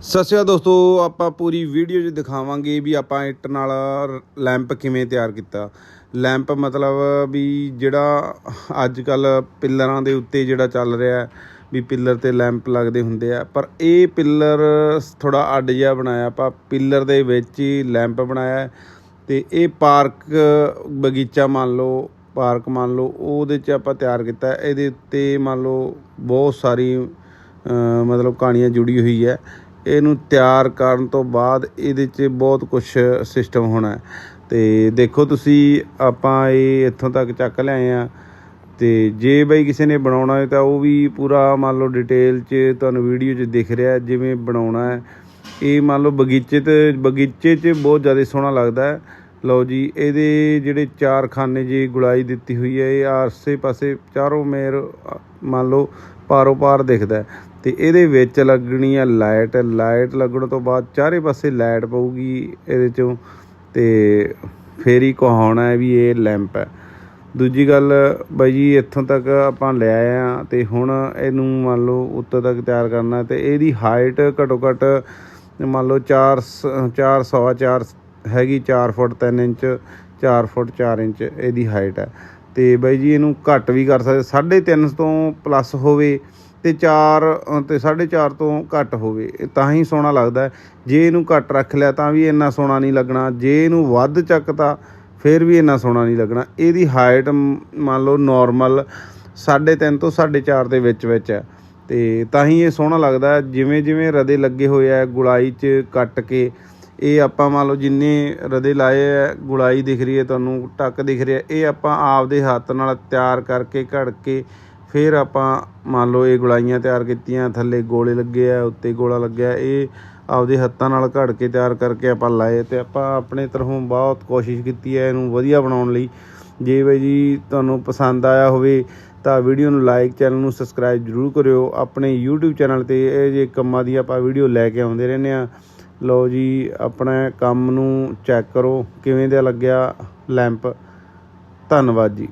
ਸਤਿ ਸ਼੍ਰੀ ਅਕਾਲ ਦੋਸਤੋ, ਆਪਾਂ ਪੂਰੀ ਵੀਡੀਓ 'ਚ ਦਿਖਾਵਾਂਗੇ ਵੀ ਆਪਾਂ ਇੱਟ ਨਾਲ ਲੈਂਪ ਕਿਵੇਂ ਤਿਆਰ ਕੀਤਾ। ਲੈਂਪ ਮਤਲਬ ਵੀ ਜਿਹੜਾ ਅੱਜ ਕੱਲ ਪਿੱਲਰਾਂ ਦੇ ਉੱਤੇ ਜਿਹੜਾ ਚੱਲ ਰਿਹਾ ਵੀ ਪਿੱਲਰ ਤੇ ਲੈਂਪ ਲੱਗਦੇ ਹੁੰਦੇ ਆ। ਪਰ ਇਹ ਪਿੱਲਰ ਥੋੜਾ ਅੱਡ ਜਿਹਾ ਬਣਾਇਆ, ਆਪਾਂ ਪਿੱਲਰ ਦੇ ਵਿੱਚ ਹੀ ਲੈਂਪ ਬਣਾਇਆ ਹੈ। ਤੇ ਇਹ ਪਾਰਕ ਬਗੀਚਾ ਮੰਨ ਲਓ, ਪਾਰਕ ਮੰਨ ਲਓ, ਉਹਦੇ 'ਚ ਆਪਾਂ ਤਿਆਰ ਕੀਤਾ ਇਹਦੇ ਉੱਤੇ ਮੰਨ ਲਓ ਬਹੁਤ ਸਾਰੀ ਮਤਲਬ ਕਹਾਣੀਆਂ ਜੁੜੀ ਹੋਈ ਹੈ। ਇਹਨੂੰ ਤਿਆਰ ਕਰਨ ਤੋਂ ਬਾਅਦ ਇਹਦੇ 'ਚ ਬਹੁਤ ਕੁਝ ਸਿਸਟਮ ਹੋਣਾ ਹੈ। ਤੇ ਦੇਖੋ ਤੁਸੀਂ, ਆਪਾਂ ਇਹ ਇੱਥੋਂ ਤੱਕ ਚੱਕ ਲਿਆਏ ਆ ਤੇ ਜੇ ਬਈ ਕਿਸੇ ਨੇ ਬਣਾਉਣਾ ਹੈ ਤਾਂ ਉਹ ਵੀ ਪੂਰਾ ਮੰਨ ਲਓ ਡਿਟੇਲ 'ਚ ਤੁਹਾਨੂੰ ਵੀਡੀਓ 'ਚ ਦਿਖ ਰਿਹਾ ਜਿਵੇਂ ਬਣਾਉਣਾ ਹੈ। ਇਹ ਮੰਨ ਲਓ ਬਗੀਚੇ ਤੇ, ਬਗੀਚੇ 'ਚ ਬਹੁਤ ਜ਼ਿਆਦਾ ਸੋਹਣਾ ਲੱਗਦਾ ਹੈ। ਲਓ ਜੀ, ਇਹਦੇ ਜਿਹੜੇ ਚਾਰ ਖਾਨੇ ਜੀ ਗੁਲਾਈ ਦਿੱਤੀ ਹੋਈ ਹੈ, ਇਹ ਆਸੇ ਪਾਸੇ ਚਾਰੋਂ ਮੇਰ ਮੰਨ ਲਓ ਪਾਰੋ ਪਾਰ ਦਿਖਦਾ ਹੈ। ਤੇ ਇਹਦੇ ਵਿੱਚ ਲੱਗਣੀ ਹੈ ਲਾਈਟ ਲਾਈਟ ਲੱਗਣ ਤੋਂ ਬਾਅਦ ਚਾਰੇ ਪਾਸੇ ਲਾਈਟ ਪਊਗੀ ਇਹਦੇ ਚੋਂ, ਤੇ ਫੇਰ ਹੀ ਕਹਾਉਣਾ ਹੈ ਵੀ ਇਹ ਲੈਂਪ ਹੈ। ਦੂਜੀ ਗੱਲ ਬਾਈ ਜੀ, ਇੱਥੋਂ ਤੱਕ ਆਪਾਂ ਲੈ ਆਏ ਆ ਤੇ ਹੁਣ ਇਹਨੂੰ ਮੰਨ ਲਓ ਉੱਤੋਂ ਤੱਕ ਤਿਆਰ ਕਰਨਾ ਤੇ ਇਹਦੀ ਹਾਈਟ ਘੱਟੋ ਘੱਟ ਮੰਨ ਲਓ 4 4 ਸਵਾ 4 ਹੈਗੀ 4 ਫੁੱਟ 3 ਇੰਚ 4 ਫੁੱਟ 4 ਇੰਚ ਇਹਦੀ ਹਾਈਟ ਹੈ। ਤੇ ਬਾਈ ਜੀ ਇਹਨੂੰ ਘੱਟ ਵੀ ਕਰ ਸਕਦੇ 3.5 ਤੋਂ ਪਲੱਸ ਹੋਵੇ ਤੇ 4 ਤੇ 4.5 ਤੋਂ ਘੱਟ ਹੋਵੇ ਤਾਂ ਹੀ ਸੋਹਣਾ ਲੱਗਦਾ ਜੇ ਇਹਨੂੰ ਘੱਟ ਰੱਖ ਲਿਆ ਤਾਂ ਵੀ ਇੰਨਾ ਸੋਹਣਾ ਨਹੀਂ ਲੱਗਣਾ, ਜੇ ਇਹਨੂੰ ਵੱਧ ਚੱਕਤਾ ਫਿਰ ਵੀ ਇੰਨਾ ਸੋਹਣਾ ਨਹੀਂ ਲੱਗਣਾ। ਇਹਦੀ ਹਾਈਟ ਮੰਨ ਲਓ ਨਾਰਮਲ 3.5 ਤੋਂ 4.5 ਦੇ ਵਿੱਚ ਵਿੱਚ ਹੈ। ਤੇ ਤਾਂ ਹੀ ਇਹ ਸੋਹਣਾ ਲੱਗਦਾ ਜਿਵੇਂ ਜਿਵੇਂ ਰਦੇ ਲੱਗੇ ਹੋਏ ਆ, ਗੁਲਾਈ 'ਚ ਕੱਟ ਕੇ ਇਹ ਆਪਾਂ ਮੰਨ ਲਓ ਜਿੰਨੇ ਰਦੇ ਲਾਏ ਆ, ਗੁਲਾਈ ਦਿਖ ਰਹੀ ਹੈ ਤੁਹਾਨੂੰ, ਟੱਕ ਦਿਖ ਰਿਹਾ, ਇਹ ਆਪਾਂ ਆਪਦੇ ਹੱਥ ਨਾਲ ਤਿਆਰ ਕਰਕੇ ਘੜ ਕੇ ਫਿਰ ਆਪਾਂ ਮੰਨ ਲਓ ਇਹ ਗੁਲਾਈਆਂ ਤਿਆਰ ਕੀਤੀਆਂ, ਥੱਲੇ ਗੋਲੇ ਲੱਗੇ ਆ, ਉੱਤੇ ਗੋਲਾ ਲੱਗਿਆ, ਇਹ ਆਪਦੇ ਹੱਥਾਂ ਨਾਲ ਘੜ ਕੇ ਤਿਆਰ ਕਰਕੇ ਆਪਾਂ ਲਾਏ ਤੇ ਆਪਾਂ ਆਪਣੇ ਤਰਫੋਂ ਬਹੁਤ ਕੋਸ਼ਿਸ਼ ਕੀਤੀ ਹੈ ਇਹਨੂੰ ਵਧੀਆ ਬਣਾਉਣ ਲਈ। ਜੇ ਬਈ ਜੀ ਤੁਹਾਨੂੰ ਪਸੰਦ ਆਇਆ ਹੋਵੇ ਤਾਂ ਵੀਡੀਓ ਨੂੰ ਲਾਈਕ, ਚੈਨਲ ਨੂੰ ਸਬਸਕ੍ਰਾਈਬ ਜ਼ਰੂਰ ਕਰਿਓ। ਆਪਣੇ YouTube ਚੈਨਲ ਤੇ ਇਹ ਜੇ ਕੰਮਾਂ ਦੀ ਆਪਾਂ ਵੀਡੀਓ ਲੈ ਕੇ ਆਉਂਦੇ ਰਹਿੰਦੇ ਆ ਲਓ ਜੀ ਆਪਣੇ ਕੰਮ ਨੂੰ ਚੈੱਕ ਕਰੋ ਕਿਵੇਂ ਦਾ ਲੱਗਿਆ ਲੈਂਪ ਧੰਨਵਾਦ ਜੀ।